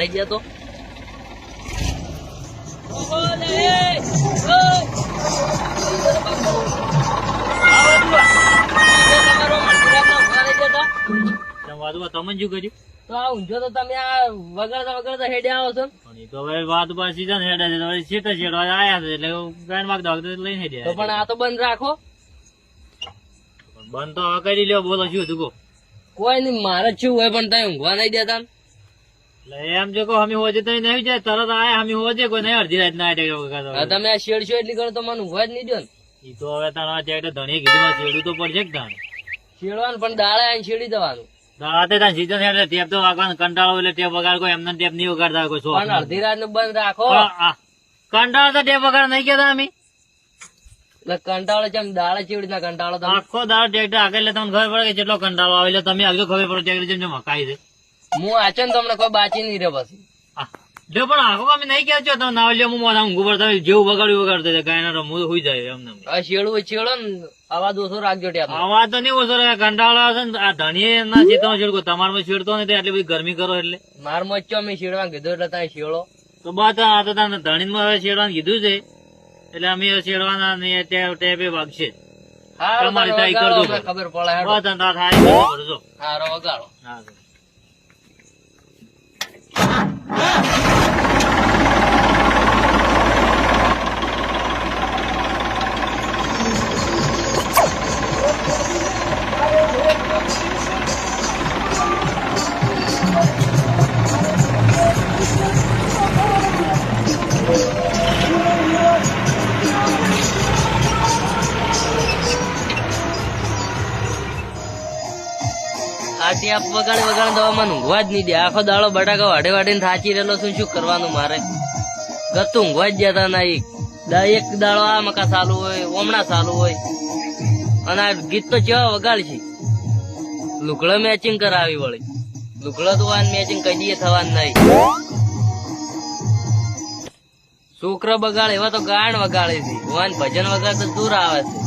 ઊંઘવા ગયા તો તમે શું કર્યું તો આ ઊંઝો તો તમે આ વગરતા વગરતા હેડે આવો છો પણ તો હવે વાત પર છે ને હેડે છે હવે શેઠે શેઠ આયા છે એટલે ગાયન માગતા વખતે લઈને તો પણ આ તો બંધ રાખો. બંધ તો હવે કરી લ્યો બોલો શું તું કોઈ નહીં મારે શું હોય પણ તમે ઊંઘવા નહીં દેતા એમ જો હમી અમે હોજે તો નહીં જાય તરત આયા અમે હોજે કોઈ નહીં અડધી રાત ના હવે તમે આ શેડશો એટલી કરો તો મને ઊભા જ નહીં દો ને. ઈ તો હવે તારા ત્યાં ધણી કીધું શેડું તો પડશે તાણે શેડવાનું પણ દાળા આવીને શેડી દેવાનું. રાતે તાર સીઝન એટલે ટેપ તો વાગવાનું કંટાળો એટલે ટેપ વગાડ કોઈ એમને ટેપ નહીં વગાડતા કોઈ અડધી રાત બંધ રાખો. કંટાળો તો ટેપ વગાડ નહીં કેતા અમે. કંટાળો છે દાળે ચેવડી ના કંટાળો આખો દાળ ટ્રેક્ટર આગળ એટલે તમને ખબર પડે કે કેટલો કંટાળો આવે એટલે તમે આગળ ખબર પડે મકાઈ જેમ છે. હું આચો ને તમને કોઈ બાચી નહીં રે પછી. જો પણ આખો અમે નહીં કહે છો તમે ના લ્યો હું મારા ઊંઘું પડતા તમે જેવું વગાડ્યું વગાડતા જાય ના રમવું હોઈ જાય એમને શેડું છેડો ને આવા દોસો રાખજો ત્યાં અવાજ તો નહીં ઓછો રહે કંટાળો આવે ને આ ધણીએ ના ચેતનો છેડકો તમારમાં છેડતો નહીં એટલી બધી ગરમી કરો એટલે. માર મચ્યો અમે શેડવા કીધું એટલે તમે શેડો. તો બસ આ તો તને ધણીમાં હવે છેડવાનું કીધું છે એટલે અમે છેડવાના નહીં ત્યાં ટેપે વાગશે તમારી તમે કરજો. ખબર પડે. હારો વગાડો. હા. તો. આ ટેપ વગાડે વગાડે દવામાં ઊંઘવા જ નહીં દે. આખો દાડો બટાકા વાડે વાડીને થાચી રહેલો છું, શું કરવાનું મારે? ગતું ઊંઘવા જ જતા ના એક. દાડો આ મકા ચાલુ હોય, ઓમણા ચાલુ હોય. અને આ ગીત તો કેવા વગાડ છે. લુકડો મેચિંગ કરાવી વળી. લુકડો તો આ મેચિંગ કદી થવાનું નહીં. છોકરો બગાડ, એવા તો ગાયણ વગાડે છે. વાન ભજન વગાડ તો દૂર આવે છે.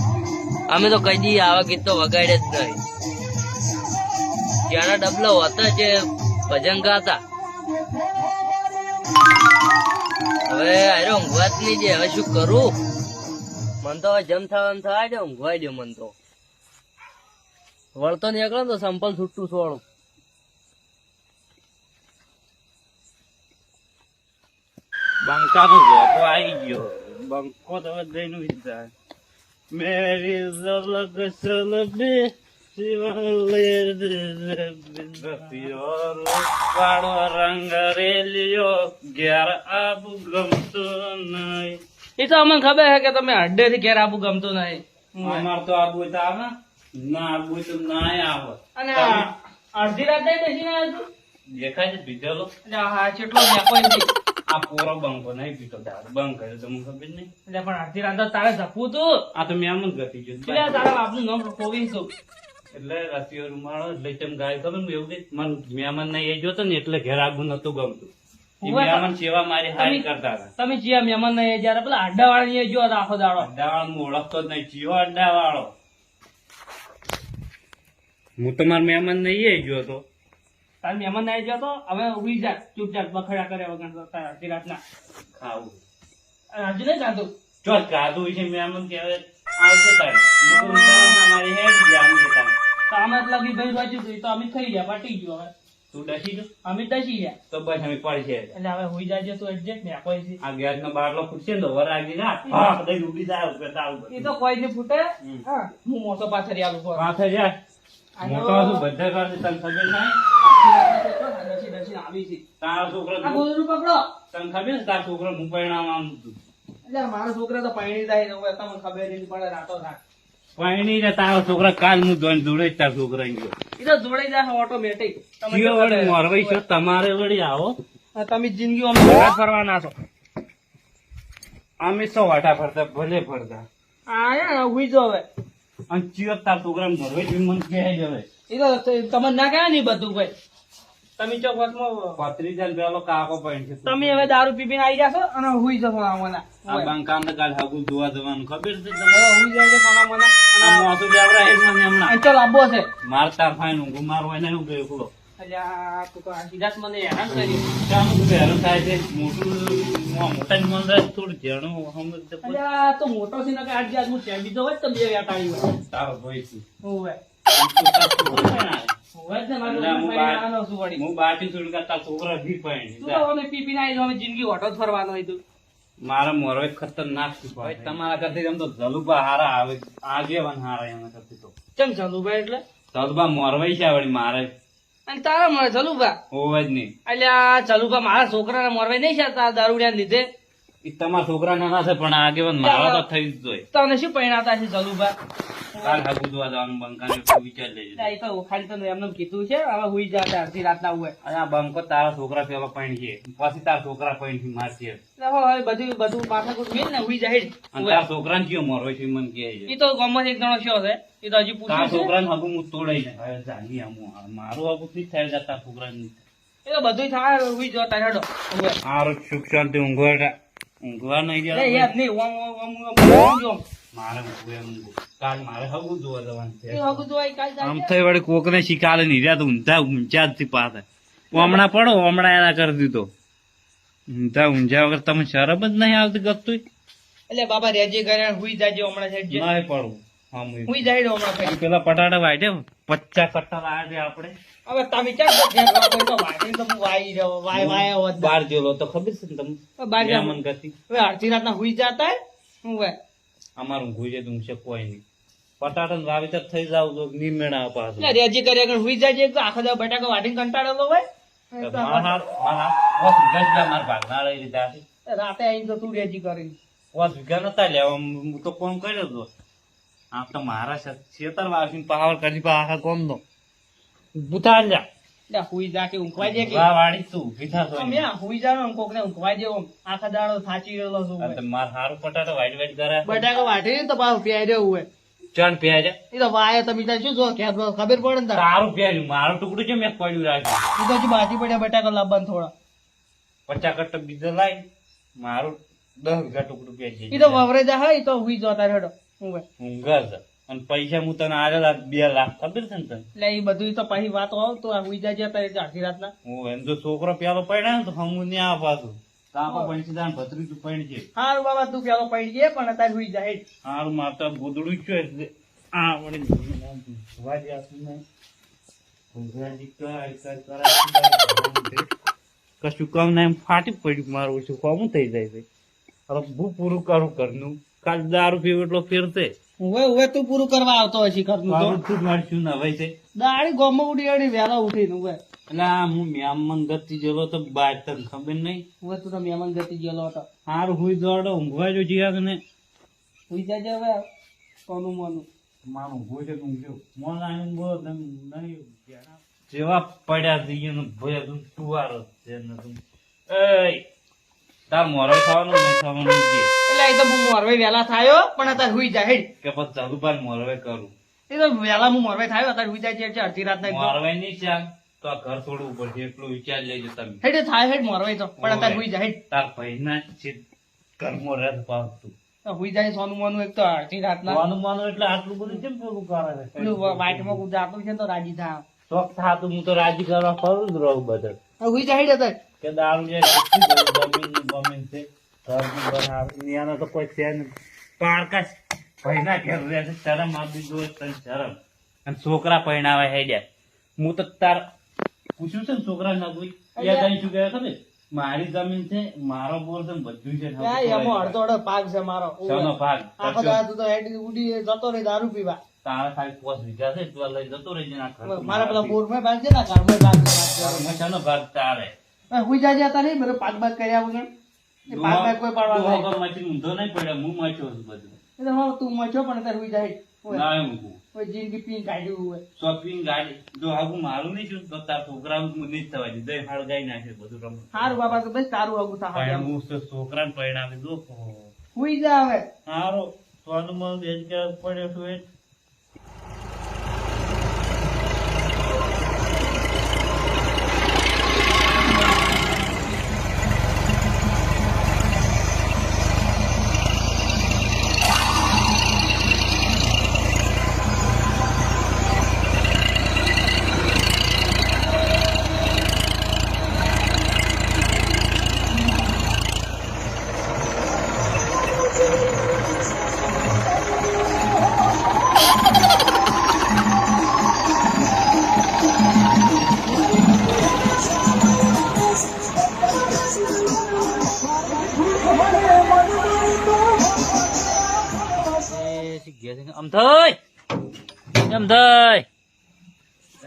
અમે તો કદી આવા ગીત તો વગાડે જ નહીં. ત્યાંના ડબલો હતા જે ભજન ગાતા. હવે આરો ઊંઘવાત નહીં દે હવે શું કરું? મન તો હવે જમ થવાનું થાય છે ઊંઘવાઈ દે મન તો. વળતો નીકળે તો સંપલ છૂટું છોડું બંકાનો ઝોપો આવી ગયો. બંકો તો હવે મેરી ઝલક સલબે કાળો રંગ રેલિયો ઘેર આબુ ગમતો નહીં એ તો અમને ખબર છે કે તમે અડ્ડે થી ઘેર આબુ ગમતું નહીં. અમાર તો આબુ તો આવે ના આબુ તો ના આવે. અને અડધી રાત બેસી ને દેખાય છે પીધેલો હા વ્યાપો આ પોરો બંકો નહીં પીતો દારૂ બંધ કર્યો તમને ખબર નહીં? એટલે પણ અડધી રાત તારે જપવું તું. આ તો મેં આમ જ ગતિ ગયું તારા બાપનું નામ કોવીશું એટલે રસીઓ રૂમાળો એટલે તેમ ગાય ખબર ને એવું કઈ મન મહેમાન ને એ જોતો ને એટલે ઘેર આગું નતું ગમતું. મહેમાન સેવા મારી હારી કરતા હતા. તમે જીયા મહેમાન ને જયારે પેલા અડ્ડા વાળા જો આખો દાડો. અડ્ડાવાળો હું ઓળખતો જ નહીં ચિયો અડ્ડાવાળો. હું તમારા મહેમાન ને એ ગયો તો તાર મહેમાન ને જો તો હવે ઊભી જા ચૂપચાપ બખડા કરે વગર તાર રાતના. ખાવું. હજુ નહીં જાતું જો ગાધું છે મહેમાન કે હવે તારે હું તો ઉતાવળમાં મારી હેડ ગયા આમ જતા. તો અમે લગી ભાઈ વાંચ્યું તો અમે ખાઈ ગયા પટી ગયું હવે. તું ડસી જો અમે દસી ગયા. તો બસ અમે પડશે એટલે હવે હુઈ જાજે તું એડજસ્ટ ને કોઈ છે આ ગેસ નો બાટલો ફૂટશે તો વર આગી ના ફાક દઈ ઉડી જાય ઉપર તાવ એ તો કોઈ નહીં ફૂટે. હા. હું મોસો પાછળ આલું છું. માથે જાય. આનો- મોટો શું બધા કરશે તને ખબર નહીં આવી છે. તારો છોકરો પકડો. તને ખબર છે છોકરો હું પરિણામ આમ હતું? એટલે મારો છોકરા તો પૈણી જાય ને હવે તમને ખબર નહીં પડે રાતો રાત. પરણી ને તારો છોકરો કાલ હું જોઈને જોડે જ તારો ગયો એ તો જોડાઈ જાય ઓટોમેટિક જીઓ વળી મોરવાઈ છો? તમારે વળી આવો. તમે જિંદગી અમે ફરવાના છો. અમે સો વાટા ફરતા ભલે ફરતા. આયા હુઈ જો હવે. અને ચિયો તાર છોકરા મોરવાઈ મન કહે જ હવે. એ તો તમને ના કહે ને બધું ભાઈ તમે ચોક વચમાં પત્રી ચાલ પેલો કાકો પણ છે. તમે હવે દારૂ પીપીને આવી જશો અને હુઈ જશો આમના. આ બંકાન કાલ હાગુ જોવા જવાનું. ખબર છે તમે હુઈ જાય છે મોના આ મોસું બેવડા એ મને હમણાં. અને ચાલ આબો છે મારતા ફાઈન ઊંઘું મારવા એને એવું ગયું બોલો અલ્યા તું તો આ સીધા મને હેરાન કર્યું શાનું બધું હેરાન થાય છે. મોટું મોટા મન થોડું જાણું સમજ તો અલ્યા આ તો મોટો છે ને કે આજે આજ હું ત્યાં બીજો હોય તો બે વેટાડી હોય. તારો ભાઈ છું. હોવે. મારે એટલે મારા મોરવે ખતરનાક ભાઈ. તમારા કરતી એમ તો જલુબા હારા આવે. આગેવાન હારા એમ કરતી તો. ચમ એટલે? જલુબા મોરવાઈ છે વળી મારે. અને તારા મળે ચલુભા હોવે જ નહીં. અલ્યા ચાલુભા મારા છોકરાને મોરવાઈ નહીં છે? દારૂડિયા લીધે? તમારા છોકરા નાના છે પણ આગેવાન મારા તો થઈ જ જોઈએ તને શું પરિણાતા છે ચાલુભા કાલ હાગુ જોવા જવાનું બંકાને વિચાર લેજો. એ તો ખાલી તને એમને કીધું છે હવે હુઈ જા તે અડધી રાતના હોય અને આ બંકો તારા છોકરા પેલો પૈણ છે. પછી તારા છોકરા પૈણથી મારશે એટલે હવે બધું બધું માથાકૂટ મેલ ને હુઈ જાય અને તારા છોકરાને કયો મરો છે મન કહે છે. એ તો ગામમાં એક જણો શું છે એ તો હજી પૂછ્યું છે. છોકરાને હગું હું તોડાઈ ને હવે જાની આમ મારું હગું નહીં થાય જા તારા છોકરાને. એ તો બધું થાય હુઈ જો તારે હેડો હારું સુખ શાંતિ ઊંઘવા ઊંઘવા નહીં જાય યાદ નહીં ઓમ ઓમ ઓમ ઓમ. મારે ઊંઘવું એમ કાલ મારે હગું જોવા જવાનું છે. હગું જોવાય કાલ આમ થઈ વળી કોકને શિકાલે નહીં રહ્યા તો ઊંધા ઊંચા જ થી પાછા. હમણાં પડો હમણાં એના કરી દીધો. ઊંધા ઊંઝા વગર તમે શરમ જ નહીં આવતી ગતું એટલે બાબા રેજે ઘરે હુઈ જાજે હમણાં સાઈડ જે નહીં પડવું હા હુઈ જાય હમણાં પેલા પટાટા વાઢે પચાસ કટ્ટા લાવ્યા છે આપણે. હવે તમે ક્યાં તો વાટીને તો વાઈ રહ્યો, વાય વાય હોત. બાર જેલો તો ખબર છે ને તમને? બાર જાવ. મહેમાન ગતિ હવે અડધી રાતના હુઈ જતા હે? ભાઈ અમારું છે તો ઊંઘશે કોઈ નહીં. પટાટા વાવેતર થઈ જાવ તો નિમેણા એટલે રેજી કરે આગળ હુઈ જાય એક તો આખો દાડો બટાકા વાટીને કંટાળેલો હોય. મારા ભાગના રાતે આવીને તો તું રેજી કરી પાંચ વીઘા નતા લેવા હું તો કોમ કર્યો મારા છેતર વાગીને પાવર કરી પાછા કોમ નો હુઈ જા કે ઊંઘવા જાય કે. વા વાળી તું વીઠા તો અમે હુઈ જાનો ને કોકને ઊંઘવા જેવો આખા દાડો થાચી રહેલો છું આ માર હારું પટાટા વાઈટ વાઈટ કરે બટાકા વાટીને તો પાછું પ્યાય રહ્યો હોય. ચાલ પ્યાજ એ તો વાય તમે તાર શું જો કે ખબર પડે ને તાર? પ્યાજ મારું ટુકડું છે મેં પડ્યું રાખ્યું તો બાજી પડ્યા બટાકા લાવવાનું થોડા. પચાસ કટ બીજો લાઈ મારું દસ વીઘા ટુકડું પ્યાજ છે એ તો વવરે જા હા એ તો હુઈ જતા રેડો ઊંઘા અને પૈસા હું તને આલેલા બે લાખ ખબર છે ને તને. એટલે એ બધું તો પછી વાત આવ તો આ હુઈ જાય જતા રહેજે આખી રાતના. હું એમ જો છોકરો પેલો પડ્યા ને તો હું ન્યા આપાતું પાછું. તાકો પંચદાન ભત્રીજું પૈણ છે હારું બાબા તું પેલો પડી જાય પણ અત્યારે હુઈ જાય. હારું માતા ગોદડું છે એટલે આ વળી વાજી આપું ને. ગુજરાતી કરાય કર કશું કામ ના એમ ફાટી પડ્યું મારું ઓછું કોમું થઈ જાય છે. હવે હું પૂરું કરું ઘરનું. કાલ દારૂ પીવું એટલો ફેરશે હવે હવે તું પૂરું કરવા આવતો હશે ઘરનું તો. મારું શું મારશું ને હવે છે? દાડી ગોમાં ઉડી અડી વેલા ઉઠીને હવે એટલે હું મ્યામન ગતિ જેલો તો બાર તને ખબર નહીં? હવે તું તો મ્યામન ગતિ જેલો હતો. હાર હુઈ દોડો ઊંઘવા જો જીયા ને હુઈ જાજે હવે કોનું મોનું. માનું હુઈ છે તો ઊંઘ્યો મોન આવીને બોલો તેમ નહીં જેવા પડ્યા જઈએ ને ભયા તું ટુવારો છે ને તું. એ તાર મોરો ખાવાનું નહીં ખાવાનું કે એટલે તો હું મોરવે વહેલા થાયો પણ અત્યારે હુઈ જાય હેડ. કે પછી ચાલુ પાર મોરવે કરું. એ તો વહેલા હું મોરવે થાયો અત્યારે હુઈ જાય છે અડધી રાતના એકદમ. મોરવે નહીં ચાલ તો આ ઘર છોડવું પડશે એટલું વિચાર લેજો તમે. હેડ થાય હેડ મોરવે તો પણ અત્યારે હુઈ જાય હેડ. તાર ભાઈના છે ઘરમાં રસ પાવતું. હુઈ જાય સોનું મોનું એક તો અડધી રાતના. માનું માનું એટલે આટલું બધું કેમ પેલું કરે છે? પેલું ગુજારતું છે તો રાજી થાય. શોખ થાતું હું તો રાજી કરવા ફરું જ રહું બધા. હુઈ જાય હેડ અત્યારે. કે દારૂ જે જમીન ગમીન છે. ઘરનું બનાવે એનો તો કોઈ છે નહીં પારકા ઘેર રહે છે. શરમ આપી દો તને શરમ. અને છોકરા પરણાવે હેડ્યા હું તો તાર પૂછ્યું છે ને છોકરા ના કોઈ? કઈ શું કહે ખબર? મારી જમીન છે મારો બોર છે બધું છે એમાં અડધો અડધો પાક છે મારો. શાનો ભાગ? આખો દાડો તું હેડ ઉડી જતો રહી દારૂ પીવા. તારા ખાલી પોસ વીઘા છે તું લઈ જતો રહી ના મારા પેલા બોરમાં ભાગ છે ને ઘરમાં. ભાગ છે ભાગ તારે. હું જાજે જાય જતા નહીં બધું પાક બાગ કર્યા વગર. એ કોઈ પાડવા નહીં વગર ઊંધો નહીં પડ્યો હું મચ્યો છું બધું. એટલે હવે તું મચો પણ અત્યારે હુઈ જાય. ના ઊંઘું ઓય જિંદગી પી કાઢ્યું હોય. શોપિંગ ગાડી. જો આવું મારું નહીં છું તો તાર છોકરા નહીં થવા દે દહીં ગાઈ નાખે બધું રમ સારું બાબા તો બસ તારું આગું થાય હું તો છોકરાને પરિણામે દો હુઈ જા હવે. સારો સોનું માં બેજ કે પડ્યો છું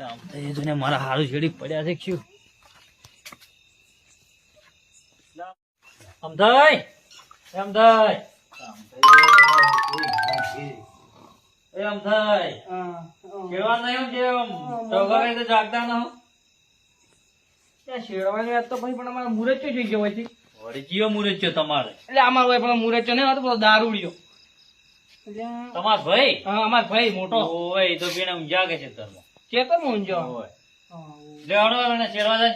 આમ જોઈને મારા હારું છેડી પડ્યા છે કેવા નહીં કેમ? ચોગા તો જાગતા ન હો. શેરવાની વાત તો પછી પણ અમારે મુરચ્ચો જોઈ ગયો હોય વળી જીઓ મુરત છે તમારે? એટલે અમારો હોય પણ મુરચ્ચો નહીં હોતો દારૂડિયો. તમાર ભાઈ? હા અમાર ભાઈ મોટો. હોય તો બેને ઊંઝા? કે છે તરમાં ચેતન ઊંઝો હળો શેરવાના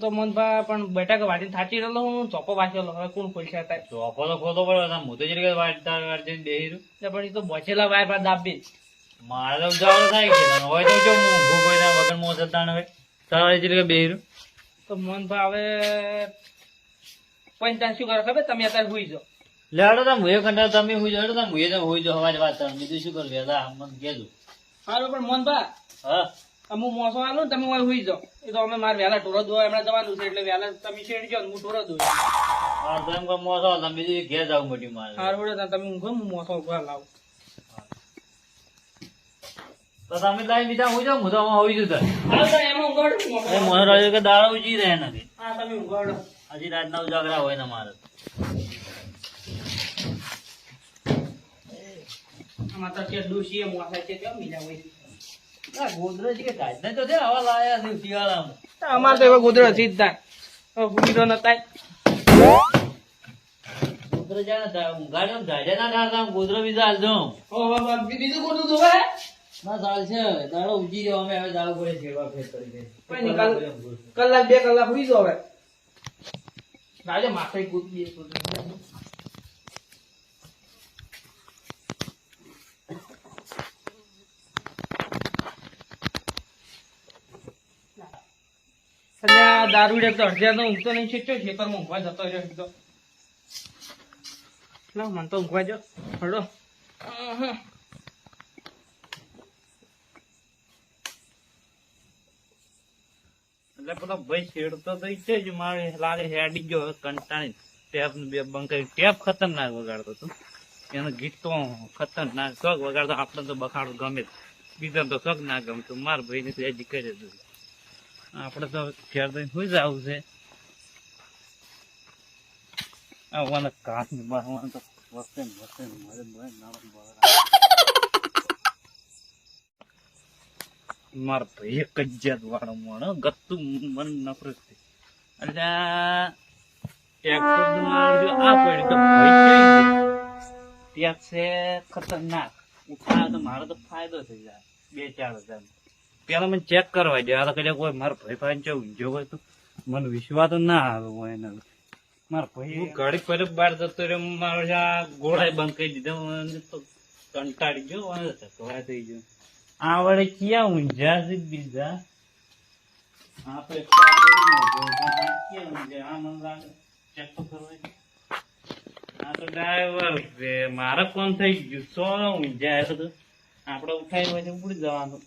તે મન પણ બટાકા વાટી થાચી રહેલો હું ચોપો વાંચેલો. હવે કોણ ખોલશે ચોપો તો ખોતો પડે હું તો જરી વાટી વાટતા બેહી પણ એ તો બચેલા વાય પર દાબી. મારે તો થાય છે હોય તો જો હું કોઈ ના વગર મોં સતાણ હોય તારે જરી બેહી તો મન હવે પંચાસ શું કરો ખબર? તમે અત્યારે હુઈ જાઓ. લે હળો તા મુએ કંટાળ તમે હું જડો તા મુએ તો હોય જો હવાજ વાત તમે બીજું શું કરું? વેદા મન કેજો સારું પણ મન બા હા અમુ મોસો આલો ને તમે હોય હુઈ જાઓ. એ તો અમે માર વેલા ટોરો દો એમણે જવાનું છે એટલે વહેલા તમે શેડ જો હું ટોરો દો હા તો એમ કે મોસો તમે બીજું ઘેર જાવ મોટી મારે. સારું વડે તમે હું હું મોસો ઊભા લાવ. તો તમે લાઈ બીજા હું જાઓ હું તો આમાં હુઈ જઉં તાર હા તો એમાં ઊંઘાડું એ મને કે દાડો ઉજી રહે નથી હા તમે ઊંઘાડો હજી રાતના ઉજાગરા હોય ને મારે આમાં છે છે ડોશીએ મોસા છે કેમ બીજા હોય. ગોદરેજ કે તો છે આવા લાયા છે શિયાળામાં. અમારે તો એવા ગોદડા સીધા ગોદરેજ આ ને બીજા ગોદડું ધોવે ના ચાલ છે દાડો ઉજી જાવ અમે હવે દાડો પડે સેવા ફેર કરી દે કલાક બે કલાક ઉઈ જાવ હવે. રાજા માથે કૂદ દે એટલે આ દારૂડે તો અડધા તો ઊંઘતો નહીં છે ચો ખેતરમાં ઊંઘવા જતો રહ્યો એક તો. લાવ મને તો ઊંઘવા જો હડો એટલે પેલો ભાઈ છેડતો તો જ મારે લાગે હેડી ગયો કંટાળી. ટેપ બે બંકાઈ ટેપ ખતરનાક વગાડતો હતો. એનો ગીત તો ખતરનાક શોખ વગાડતો આપણે તો બખાડો ગમે બીજા તો શોખ ના ગમતું. માર ભાઈ ને તો હજી કરે જ આપણે તો ઘેર તો સુઈ જવું છે. આવવાના કાચ ને બારવાના તો વસ્તે વસ્તે મારે નાનો બહાર માર ભાઈ એક જ જાત વાળો મોણો ગતું મન નફરતથી એટલે ટ્રેક્ટર આ પડ્યું તો ભાઈ? ત્યાં છે ખતરનાક. ઉઠા તો મારો તો ફાયદો થઈ જાય. બે ચાર હજાર પેલા મને ચેક કરવા દે આ તો કદાચ કોઈ મારા ભાઈ ભાઈ જો ઊંઝો હોય તો મને વિશ્વાસ ના આવે હોય એના મારા ભાઈ હું ઘડી પહેલે બહાર જતો રહ્યો. મારો આ ગોળાએ બંધ કરી દીધો. તો કંટાળી ગયો. અને થઈ ગયો. આ વડે ક્યાં ઊંઝા છે બીજા? આપણે ક્યાં ઊંઝા આ મને લાગે. ચેક તો કરવા આ તો ડ્રાઈવર મારે કોણ થઈ ગયું. સો ઊંઝા આપડે તો ઉડી જવાનું.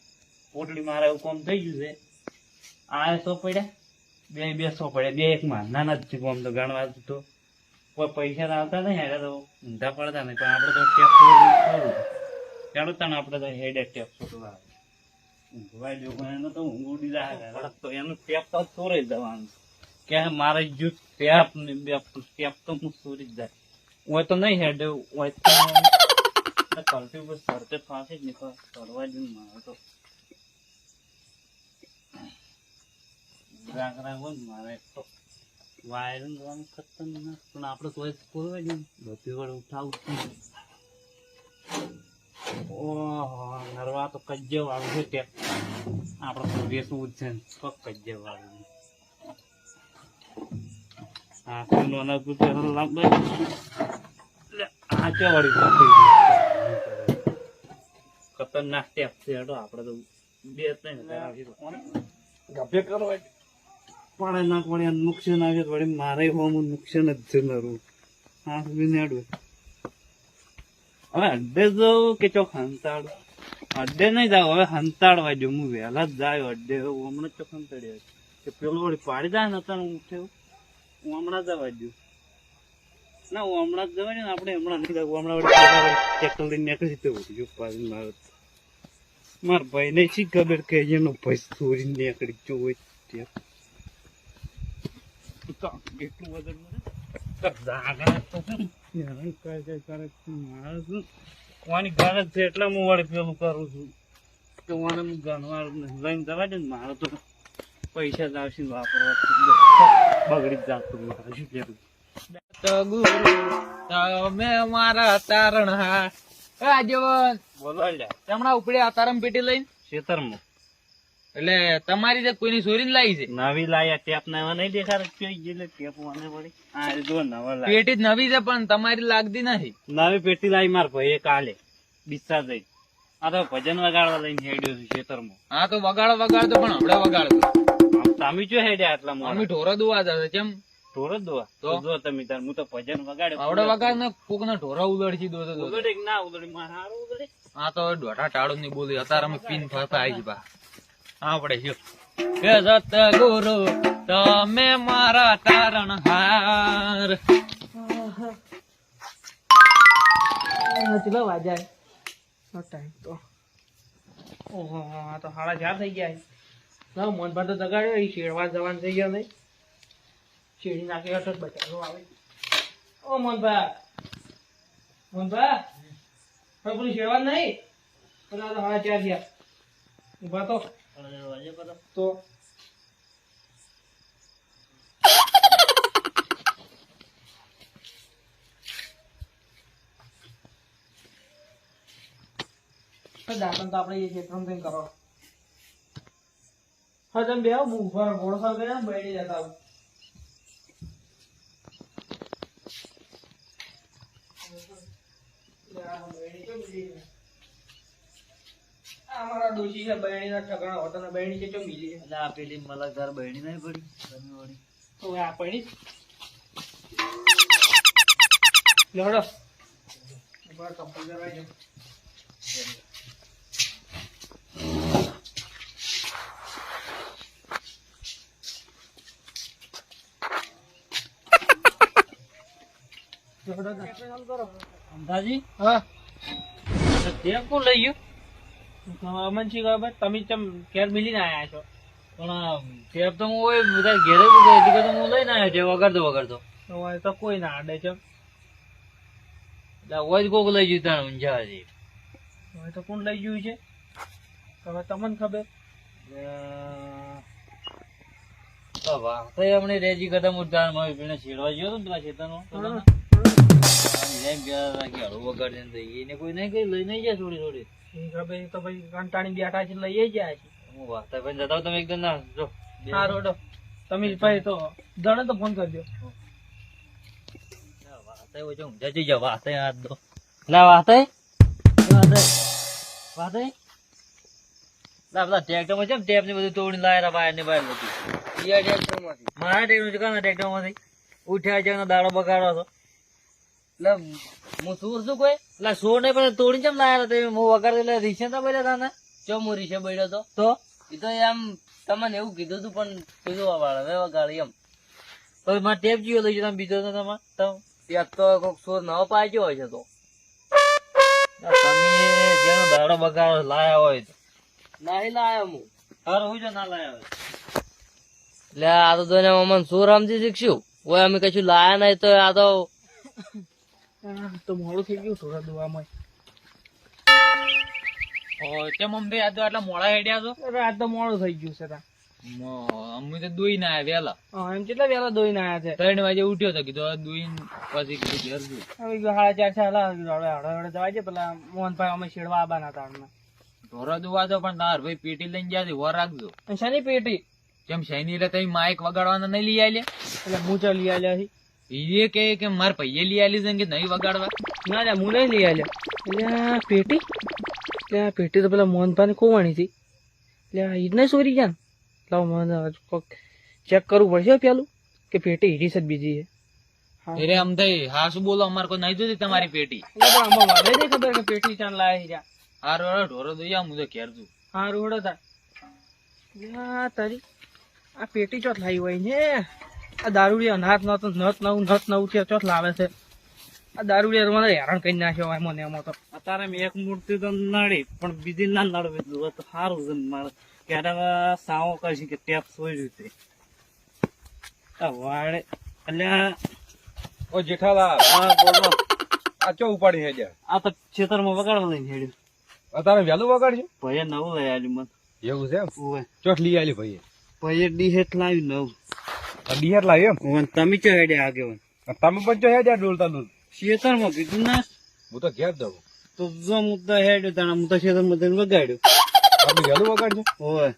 પોટલી મારે એવું કોમ થઈ ગયું છે. આ સો પડ્યા. બે બે સો પડ્યા. બે એક માં. નાના જ છે કોમ તો ગણવા તો. કોઈ પૈસા તો આવતા નહીં, હેડે તો ઊંધા પડતા નહીં. પણ આપણે તો ટેપ ખરું ચાલો તને આપણે તો હેડે ટેપ ખોટું આવે. ઊંઘવાય જો એનો તો ઊંઘ ઉડી જાય. તો એનું ટેપ તો ચોરાઈ જવાનું. કે મારે જૂથ ટેપ ને બે ટેપ તો હું ચોરી જ જાય. હોય તો નહીં હેડે, હોય તો કલ્ટી બસ સરતે ફાંસી જ નહીં કરવા જ મારે તો જાગરા હોય ને, મારે તો વાયરન જવાનું ખતરનાક પણ આપણે કોઈ ખોલવા જ બધી વડે ઉઠાવું ઓહો, નરવા તો કજ્જે વાળું છે ટેપ આપણે તો વેસવું જ છે તો કજ્જે વાળું ખતરનાક ટેપ છે હેડો તો બે ત્રણ ગભે પડે ના પડે નુકસાન આવે તો વળી મારે હોમ નુકસાન જ છે નરું હા બી નેડું. હવે અડ્ડે જવું કે ચોક હંતાડ અડ્ડે નહીં જાવ હવે હંતાડવા જો હું વહેલા જ જાય અડ્ડે હમણાં ચોક હંતાડ્યા કે પેલું વળી પાડી જાય ને અત્યારે હું ઉઠ્યો. હું હમણાં જવા દઉં ના, હું હમણાં જ જવાય ને, આપણે હમણાં નથી જવું. હમણાં વળી ચેકલ લઈને નીકળી જતો જો પાડી મારો મારા ભાઈને શી ખબર કે એનો ભાઈ ચોરી નીકળી જો હોય તે તો એટલું વજન કોની ગરજ છે એટલે હું વળી પેલું કરું છું. કે મને હું ગણવાનું નથી. લઈને જવા દે ને મારે તો પૈસા જ આવશે વાપરવા બગડી જાતું મારે શું કહેવું તમે મારા તારણ. હા રાજવન બોલો લ્યા. હમણાં ઉપડે તારમ પેટી લઈને? ખેતરમાં એટલે તમારી જે કોઈની ચોરીને લાવી છે? નવી લાયા ટેપ ના નહીં દેખાડે ગયેલે ટેપ વાને વળી. આ જો નવા લાયા. પેટી જ નવી છે પણ તમારી લાગતી નથી. નવી પેટી લાવી માર ભાઈએ કાલે બિસ્સા જઈ. આ તો ભજન વગાડવા લઈને હેડ્યો છું ખેતરમાં. હા તો વગાડો વગાડતો પણ હમણાં વગાડતો. તમે જો હેડ્યા આટલા અમે ઢોરો દુવા જશે કેમ? ઢોર જ દોવા? તો? જો તમે તાર હું તો ભજન વગાડ્યો આવડે વગાડ ને કોક ના ઢોરા ઉલડશી દો તો ઉલડે ના ઉલડે મારા હારો ઉલડે હા તો દોઢા ટાળો ની બોલી અત્યારે અમે પીન ફરતા આવી બા આપણે શું કે સત ગુરુ તમે મારા તારણ હાર. ચલો વાજાય. ટાઈમ તો. ઓહો આ તો સાડા ચાર થઈ ગયા ના મન તો જગાડ્યો એ શેરવા જવાનું થઈ ગયો નહીં શેરડી નાખી હટો બચારો આવે. ઓ મોનભા મોનભા હવે પેલું નહીં? પેલા તો સાડા ચાર ઊભા તો. તો દાંતણ તો આપણે એ ક્ષેત્રમાં કંઈ કરો હા તમે બે આવો ઊભા ઘોડો સાવ કર્યા બેઠી જતા આવું આ અમારા ડોશી છે બહેણીના ઠગણા હોતા ને બહેણી છે ચો મિલી એટલે આ પેલી મલકદાર બહેણી નહીં પડી તમે વળી. તો આ પડી. લડો. ઊભા કપલ કરવા. લડો અંદાજી હા. ટેપ કોણ લઈ ગયો? અમન શી ખબર તમે ચમ ઘેર મિલીને આયા છો? પણ ટેપ તો હું ઓય બધા ઘેરે ગઈ તો હું લઈને આવ્યો છે વગાડતો વગાડતો. તો હવે તો કોઈ ના આડે છે. એટલે જ કોક લઈ ગયું તાણ ઊંઝા હજી. હવે તો કોણ લઈ ગયું છે? હવે તમને ખબર. વાહ હમણે રેજી કદમ મારી પીને છેડવા ગયો તો પેલા ખેતરનો હા. ગયા હળવું વગાડી એને કોઈ નહીં કઈ લઈ નહીં જાય થોડી થોડી. એ તો પછી કંટાળી બેઠા છે છે. હું વાગતા ભાઈ જતા તમે એકદમ ના જો હા રોડો. તમે ભાઈ તો જણે તો ફોન કરજો. વાતા હોય છે ઊંઝા જાવ વાતા હાથ દો. લા વાતા વાતા વાતા લા બધા ટ્રેક્ટરમાં છે ટેપ ને બધું તોડી લાયેલા બહાર ને બહાર બધું. મારા ટ્રેક્ટર છે કાના ટ્રેક્ટરમાંથી? ઉઠ્યા છે દાડો બગાડો છો હું સુર શું કોઈ? એટલે સોર ને પણ તોડીને ચમ લાયા તમે? હું વગાડતો એટલે રીસે તો બોલ્યા તાને? ચો હું છે બોલ્યો તો? તો? એ તો એમ તમને એવું કીધું હતું પણ કીધું વાળ હવે વગાડી એમ. તો મારે ટેપ જીવો લઈ જતા બીજો તો તમારે? તો? યાદ તો કોક સોર નવો પાક્યો હોય છે તો. તમે જેનો દાડો બગાડો લાયા હોય તો. નહીં લાયો હું. હર હું છે ના લાયા હોય. એટલે આ તો તને મમ્મી સુર સમજી શીખશું. કોઈ અમે કશું લાયા નહીં તો આ તો તો મોડું થઈ ગયું થોડા દોવામાં કેમ અમ આ તો આટલા મોડા હેડ્યા છો? આ તો મોડું થઈ ગયું છે તા અમે તો દોઈ ના આવ્યા વેલા હા એમ કેટલા વેલા દોઈ ના આવ્યા છે? ત્રણ વાગે ઉઠ્યો તો કીધું દોઈ પછી કીધું ઘેર જઉં. હવે સાડા ચાર છે હાલા હળવે હળવે જવાય છે પેલા મોહનભાઈ અમે શેડવા આવવાના હતા અમને ઢોરો દુવા તો પણ તાર ભાઈ પેટી લઈને ગયા વર રાખજો. શાની પેટી? કેમ શેની એટલે તમે માઇક વગાડવાના નહીં લઈ આવ્યા એટલે મૂચા લઈ આલ્યા એ કે કે માર પૈયે લઈ આલી છે કે નહીં વગાડવા? ના ના હું નહીં લઈ આલ્યા. એટલે પેટી? એટલે પેટી તો પેલા મોહનભાઈ ખોવાણી હતી. એટલે ઈદ નહીં ચોરી ગયા લાવ મને ચેક કરવું પડશે પેલું કે પેટી હીરી છે બીજી છે? અરે આમ થઈ હા શું બોલો અમારે કોઈ નહીં જોતી તમારી પેટી. ખબર કે પેટી ચાન લાવી જા હારો હારો ઢોરો દઈ આવ હું તો ઘેર છું. હારો હડો તા તારી આ પેટી ચોથ લાવી હોય ને. આ દારૂડી અનાથ નતો નત નવું નત નવું છે ચોથ લાવે છે. આ દારૂડી મને હેરાન કરી નાખ્યો એમાં ને એમાં તો. અત્યારે મેં એક મૂર્તિ તો નડી પણ બીજી ના નડવી તો સારું છે મારે. ક્યારે સાવો કરશે કે ટેપ સોઈ તે વાળે એટલે ઓ જેઠાલાલ હા બોલો. આ ચો ઉપાડી હે જ્યાં આ તો ખેતરમાં વગાડવા લઈને હેડ્યું. અત્યારે વહેલું વગાડ્યું? ભાઈએ નવું લઈ આવ્યું મને. એવું છે ચોટ લઈ આલી ભાઈ ભાઈએ ડીહેટ લાવ્યું નવું. ડિયર લાવ્યો એમ? તમે ચો હેડે આગે હોય અને તમે પણ ચો હેડે ડોલતા ડોલ? ખેતરમાં કીધું ના હું તો ઘેર દઉં તો જો હું તો હેડ્યો તાણે હું તો ખેતરમાં જઈને વગાડ્યું. તમે ગેલું વગાડજો. ઓય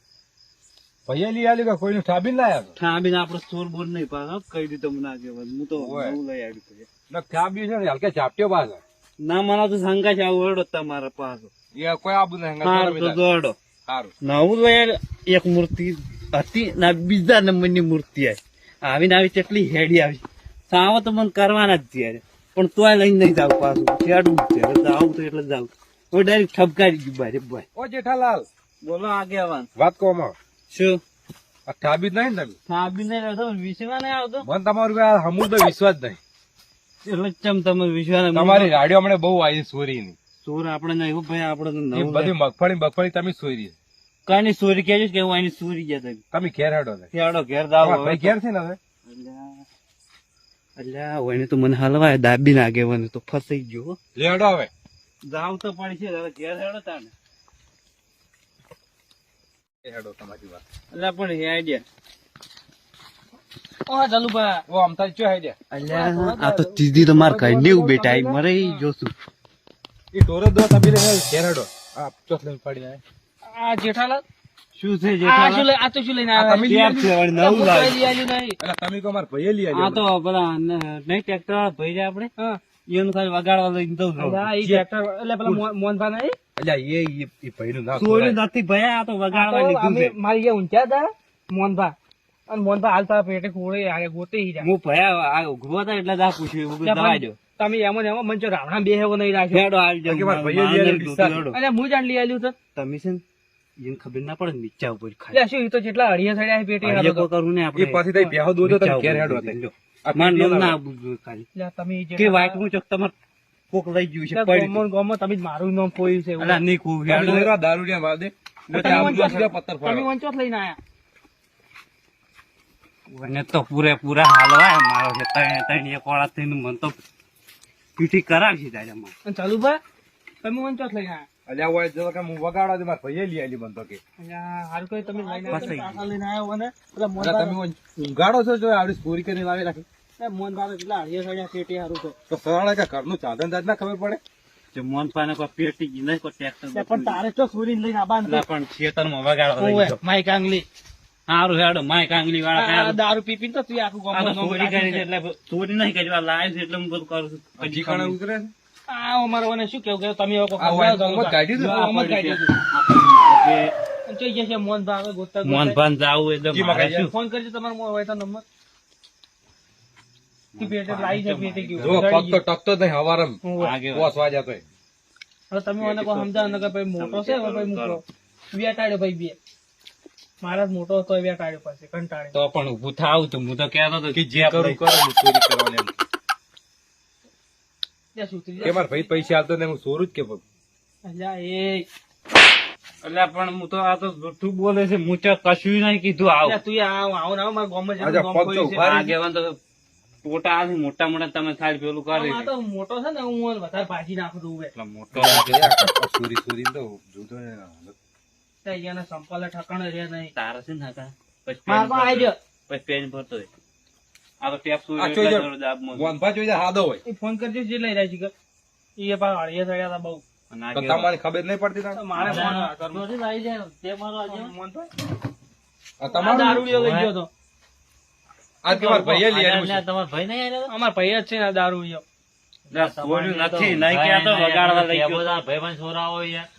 ભૈયા લઈ આલી કે કોઈનું ઠાબી ના આવ્યો ઠાબીને આપણે ચોર બોર નહીં પાછો કઈ દીધું મને આગે હોય? હું તો હું નવું લઈ આવ્યું ને ઠાબી છે ને હલકે ચાપટ્યો પાછા. ના મને તો શંકા છે આવું હેડો તમારા પાસે એ કોઈ આબુ નહીં સારું તો દોડો સારું નવું એક મૂર્તિ હતી ના બીજા નંબરની મૂર્તિ આવી આવીને આવી કેટલી હેડી આવી. સાવ તો મને કરવાના જ છે પણ તોય લઈને નહીં જાવ પાછું. ખેડવું છે. આવું તો એટલે જાવ હવે ડાયરેક્ટ ઠપકારી ગયું ભાઈ ભાઈ. ઓ જેઠાલાલ. બોલો આગેવાન વાત કહો માં શું? આ ઠાબી નહીં ને તમે? સાબી નહીં રહેતો? વિશ્વાસ નહીં આવતો? મને તમારું કઈ હમું તો વિશ્વાસ નહીં. એટલે ચમ તમે વિશ્વાસ તમારી ગાડીઓ હમણાં બહુ આવી સોરી ની સોર આપણે નહીં હો ભાઈ આપણે તો બધી મગફળી મગફળી તમે સોરી છે. કઈ સુરી કહેજો કે હું એની સુરી જતો તમે તમે ઘેર હેડો છે ખેડો ઘેર દાવ ભાઈ ઘેર છે ને હવે? અલ્યા ઓને તો મને હલવાય દાબી નાગે મને તો ફસાઈ ગયો હો. લે હેડો હવે. જાવ તો પડશે હવે ઘેર હેડો તાને હેડો તમારી વાત. અલ્યા પણ હે આઈડિયા. ઓ ચાલુભા ઓ આમ થાય ચો હે અલ્યા આ તો તીધી તો માર કઈ દેવું બેટા મરે જોશું એ ટોરે દો તમે લે ઘેર હેડો. આ ચોથ લઈ પડી જાય આ જેઠાલાલ? શું છે આ શું લઈ- આ તો શું લઈને આ આવ્યા? તમે લઈ આવ્યું નહીં. એટલે તમે કો માર ભાઈએ લઈ આ તો પેલા નહીં ટ્રેક્ટર ભઈ જાય આપણે. હા. એનું ખાલી વગાડવા લઈને દઉં હા એ ટ્રેક્ટર એટલે પેલા મોહન- નહીં એટલે એ? એ- એ નામ ચોરી નથી ભાઈ આ તો વગાડવા લીધું છે. મારી ગયા ઊંચ્યા હતા મોહનભા અને મોહનભા હાલ પેટે ખોળે આગે ગોતે. હું ભાઈ આ ઉઘરો હતો એટલે જ પૂછ્યું. દવા તમે એમાં ને એમાં મને જો રાવણા બે હેવો નહીં રાખ્યો. અને હું જાણ લઈ આવ્યું તો? તમે છે ને એને ખબર ના પડે ને નીચા ઉપર ખાય શું તો જેટલા અઢીએ સડ્યા પેટે તો. કોઈ કરવું ને એ આપણે પછી તઈ બેહો દોજો તમે ઘેર હેડો લઈ લો. મારે ના. આપવું ખાલી તમે જે કે વાટ હું ચોક તમારે કોક લઈ ગયું છે પડી ગોમો ને ગોમો તમે જ મારું નામ પોયું છે અલા ની કુ હેડો. લઈ રહ્યો દારૂડિયા વાદે તમે પછી આ વંચો બધું સીધા પથ્થર તમે ફાડો. લઈને આયા મને તો પૂરેપૂરા હાલવા મારો છે તણે તણે એક વાળા થઈને મન તો પીઠી છે તારે મારે ચાલુ ચાલુભા તમે વંચોત લઈને આયા અલ્યા હોય જો કે હું વગાડવા દે મારા ભાઈએ લઈ આલી મને કે. અહીંયા હારું કોઈ તમે લઈને આવ્યા છો, લઈને ને એટલે મોન તમે ઊંઘ- ઊંઘાડો છો જો આવડી પૂરી કરીને લાવી રાખી. એ મોહનભા તો કેટલા અઢીએ સડ્યા પેટે હારું તો તો સરળ કે ઘરનું સાધન દાદ ના ખબર પડે? જે મોન પાને કોઈ પેટી ગઈ નહીં કોઈ ટ્રેક્ટર પણ તારે તો સુરી લઈને અલા પણ ખેતરમાં વગાડવા લઈ ગયો. માઈક આંગલી સારું હેડો માય કાંગલી વાળા દારૂ પી પીને તો તું આખું ચોરી કરી એટલે ચોરી નહીં કરવા આ એટલે હું બધું કરું છું. હજી કણે ઉતરે છે? આ અમારે શું કેવું કે તમે. કાઢી કાઢી. મોહનભાન જાવું એટલે મારે ફોન કરજો તમારો મોહ હોય તો નંબર. મોટો છે હવે ભાઈ મૂકો વેટાડ્યો ભાઈ બે. મારા જ મોટો હતો વેટાડ્યો કંટાળે. તો પણ ઉભું થાવ તો. હું તો કહેતો હતો કે જે કરું કરો હું ચોરી કરવાની એમ. ત્યાં સુધરી કે મારા ભાઈ પૈસા આપતો ને હું ચોરું જ કે અલ્યા એ. એટલે પણ હું તો આ તો જૂઠું બોલે છે હું તો કશું નહીં કીધું આવ. તું આવ આવ ને મારા ગામમાં તો છે. આ મોટા મોટા તમે ખાલી પેલું કરી. આ તો મોટો છે ને હું વધારે ભાજી નાખું છું એટલે મોટો. સુરી સુરી તો જુદો ને સંપાલે ઠકાણે રહે નહીં. તારા છે ને પછી પેન ભરતો હોય. આ તો ટેપ સુઈ આ એટલે જોઈ જરો દાબમાં. મોહનભાઈ જોઈ જાય હાદો હોય. એ ફોન કરજો જે લઈ રહ્યા છે એ પાછા અળીએ થયા હતા બહુ. અને આ તો. કહેવાનું. તમારી ખબર નહીં પડતી મારે ફોન આ કરવો. ઘરમાંથી લાવી જાય. તે મારો આજે. ફોન તો આ આ તમારું દારૂડિયો લઈ ગયો તો ભાઈએ લઈ આ તમારા ભાઈ નહીં આવ્યા? અમારા ભાઈ જ છે ને દારૂ નથી નહીં કહેતો વગાડવા લઈ ગયો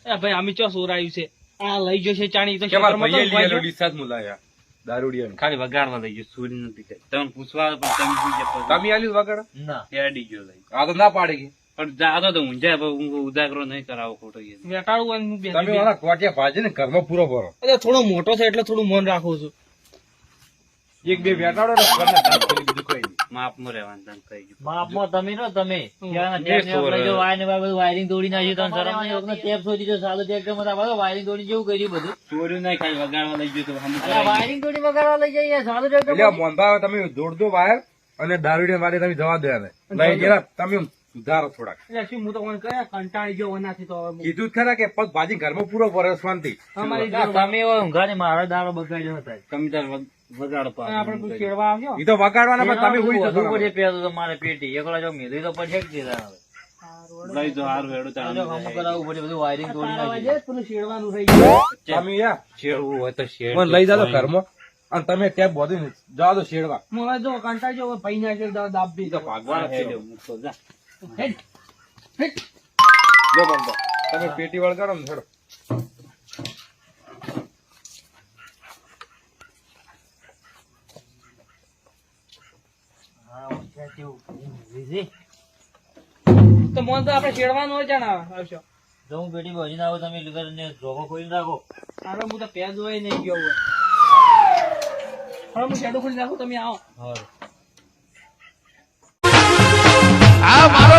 એ ભાઈ અમે ચો સોરાયું છે? આ લઈ ગયો છે ચાણી. તો ભાઈએ લઈ ઊભા ડિસ્ચાર્જ મુલાયા. દારૂડિયાનું. ખાલી વગાડવા લઈ ગયો સોરી નથી કરી તમે પૂછવા પણ તમે પછી તમે આલ્યું વગાડો? હેડી ગયો લઈ. આ તો ના પાડે કે. પણ જાતો તો ઊંઝા ઉદાગરો નહીં કરાવો ખોટો ને બે- તમે ઓલા ટોટિયા ભાજી ને ઘરમાં પૂરો ભરો. એટલે થોડો મોટો છે એટલે થોડું મન રાખું છું. એક બે બેટાડો ને ઘરના બીજું કઈ નહીં. માપમાં રહેવાનું તને કહી માપમાં તમે નો જો વાયર વાયરિંગ તોડી નાખ્યું તને શરમ નહીં આવતી? ટેપ શોધી જો સાદું ટેપ કેમ હતા? વાયરિંગ તોડી જેવું કર્યું બધું. ચોર્યું નહીં ખાલી વગાડવા લઈ ગયું તો વાયરિંગ તોડી વગાડવા લઈ જઈએ સાદું ટેપ એટલે મોંધા તમે જોડજો વાયર અને દારૂડી માટે તમે જવા દો એને. ગયા તમે સુધારો થોડાક. હું તો કોણ કયા કંટાળી ગયો નથી તો કીધું જ ખરા કે પગ ભાજી ઘરમાં પૂરો વરસ શાંતિ. તમે દારો મારો દાડો બગાડ્યો હતા. તમે તાર વગ- વગાડો પાછું. કેળવા આવ્યો? એ તો વગાડવાના પણ તમે હુઈ વધુ જશો પડે પહેલું તો મારે પેટી એકલા જો મેલી તો પડશે જ લઈ જો હારું હેડો તાર જો કામ પડે બધું વાયરિંગ તોડી નાખ્યું તમે યા. શેરવું હોય તો શેર મને લઈ જાજો ઘરમાં. અને તમે ટેપ બોધી જવા દો શેડવા ઈ તો ભાગવાના જ છે. મૂકતો જા. લો બંધો. તમે પેટી વળગાડો ને છોડો તો મોન તો આપણે શેડવાનું હોય છે આવશો. જો હું બેટી ભજી ના આવું તમે કરીને જોગો ખોલી રાખો અરે હું તો પેજ હોય નહીં ગયો હવે હું શેડો ખોલી નાખું તમે આવો. હા મારો